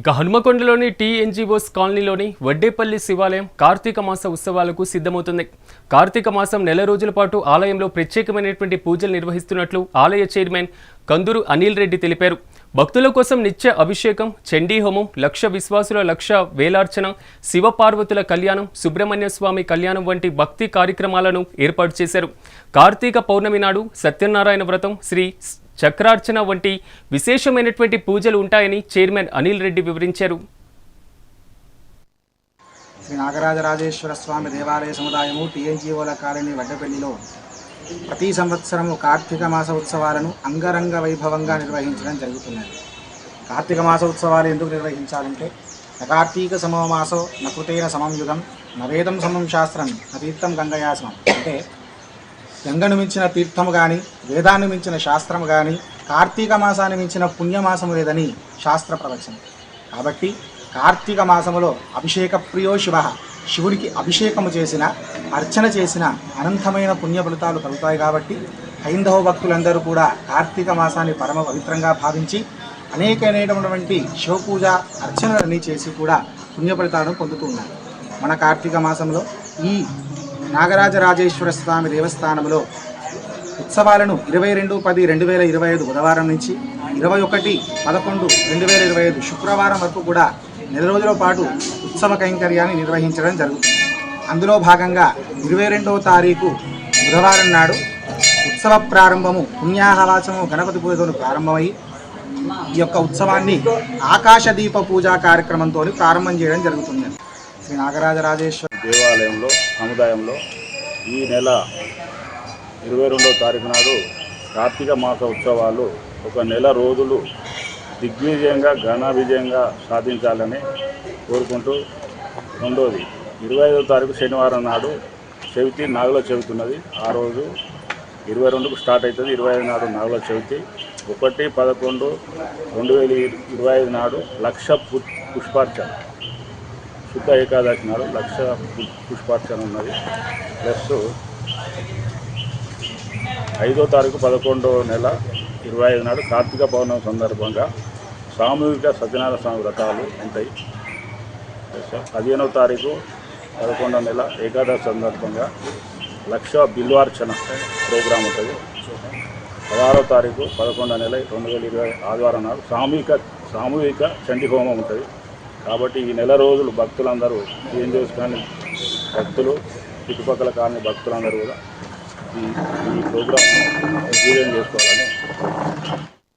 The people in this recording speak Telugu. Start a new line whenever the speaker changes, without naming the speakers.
ఇక హనుమకొండలోని టీఎన్జీఓస్ కాలనీలోని వడ్డేపల్లి శివాలయం కార్తీక మాస ఉత్సవాలకు సిద్ధమవుతుంది. కార్తీక మాసం నెల రోజుల పాటు ఆలయంలో ప్రత్యేకమైనటువంటి పూజలు నిర్వహిస్తున్నట్లు ఆలయ చైర్మన్ కందూరు అనిల్ రెడ్డి తెలిపారు. భక్తుల కోసం నిత్య అభిషేకం చండీ హోమం లక్ష విశ్వాసుల లక్ష వేలార్చన శివపార్వతుల కళ్యాణం సుబ్రహ్మణ్య స్వామి కళ్యాణం వంటి భక్తి కార్యక్రమాలను ఏర్పాటు చేశారు. కార్తీక పౌర్ణమి నాడు సత్యనారాయణ వ్రతం శ్రీ చక్రార్చన వంటి విశేషమైనటువంటి పూజలు ఉంటాయని చైర్మన్ అనిల్ రెడ్డి వివరించారు.
శ్రీ నాగరాజరాజేశ్వర స్వామి దేవాలయ సముదాయము టీఎన్జీఓల కాలనీ వడ్డపల్లిలో ప్రతి సంవత్సరము కార్తీక మాస ఉత్సవాలను అంగరంగ వైభవంగా నిర్వహించడం జరుగుతున్నది. కార్తీక మాస ఉత్సవాలు ఎందుకు నిర్వహించాలంటే న కార్తీక సమో సమంయుగం సమం యుగం నవేదం సమం శాస్త్రం నతీర్థం గంగయాసనం అంటే గంగను మించిన తీర్థము కానీ వేదాన్ని మించిన శాస్త్రము కానీ కార్తీక మాసాన్ని మించిన పుణ్యమాసము లేదని శాస్త్ర ప్రవచనం. కాబట్టి కార్తీక మాసములో అభిషేక ప్రియో శివ శివుడికి అభిషేకము చేసిన అర్చన చేసిన అనంతమైన పుణ్య ఫలితాలు కలుగుతాయి కాబట్టి హైందవ భక్తులందరూ కూడా కార్తీక మాసాన్ని పరమ పవిత్రంగా భావించి అనేకమైనటువంటి శివపూజ అర్చనలన్నీ చేసి కూడా పుణ్య ఫలితాలను పొందుతూ ఉన్నారు. మన కార్తీక మాసంలో ఈ నాగరాజరాజేశ్వర స్వామి దేవస్థానంలో ఉత్సవాలను ఇరవై రెండు పది రెండు వేల ఇరవై ఐదు బుధవారం నుంచి ఇరవై ఒకటి పదకొండు రెండు వేల ఇరవై ఐదు శుక్రవారం వరకు కూడా నెల రోజుల పాటు ఉత్సవ కైంకర్యాన్ని నిర్వహించడం జరుగుతుంది. అందులో భాగంగా ఇరవై రెండవ తారీఖు బుధవారం నాడు ఉత్సవ ప్రారంభము పుణ్యాహవాసము గణపతి పూజతో ప్రారంభమై ఈ యొక్క ఉత్సవాన్ని ఆకాశదీప పూజా కార్యక్రమంతో ప్రారంభం చేయడం జరుగుతుంది. శ్రీ నాగరాజరాజేశ్వర
దేవాలయంలో సముదాయంలో ఈ నెల ఇరవై రెండవ తారీఖు నాడు కార్తీక మాస ఉత్సవాలు ఒక నెల రోజులు దిగ్విజయంగా ఘన విజయంగా సాధించాలని కోరుకుంటూ రెండోది ఇరవై ఐదో తారీఖు శనివారం నాడు చవితి నాగుల చవితి ఉన్నది. ఆ రోజు ఇరవై రెండుకు స్టార్ట్ అవుతుంది. ఇరవై ఐదు నాడు నాగుల చవితి. ఒకటి పదకొండు రెండు వేల ఇరవై ఐదు నాడు లక్ష పు పుష్పార్చన. శుద్ధ ఏకాదశి నాడు లక్ష పుష్పార్చన ఉన్నది. ప్లస్ ఐదో తారీఖు పదకొండో నెల ఇరవై ఐదు నాడు కార్తీక పౌర్ణమి సందర్భంగా సామూహిక సత్యనారాయణ స్వామి వ్రతాలు ఉంటాయి. ప్లస్ పదిహేనవ తారీఖు పదకొండో నెల ఏకాదశి సందర్భంగా లక్ష బిల్వార్చన ప్రోగ్రాం ఉంటుంది. పదహారో తారీఖు పదకొండో నెల రెండు వేల ఇరవై ఆదివారం నాడు సామూహిక సామూహిక చండీ హోమం ఉంటుంది. కాబట్టి ఈ నెల రోజులు భక్తులందరూ ఏం చేసుకొని భక్తులు చుట్టుపక్కల కాని భక్తులందరూ కూడా ఈ ఈ ప్రోగ్రామ్ విజయం చేసుకోవాలని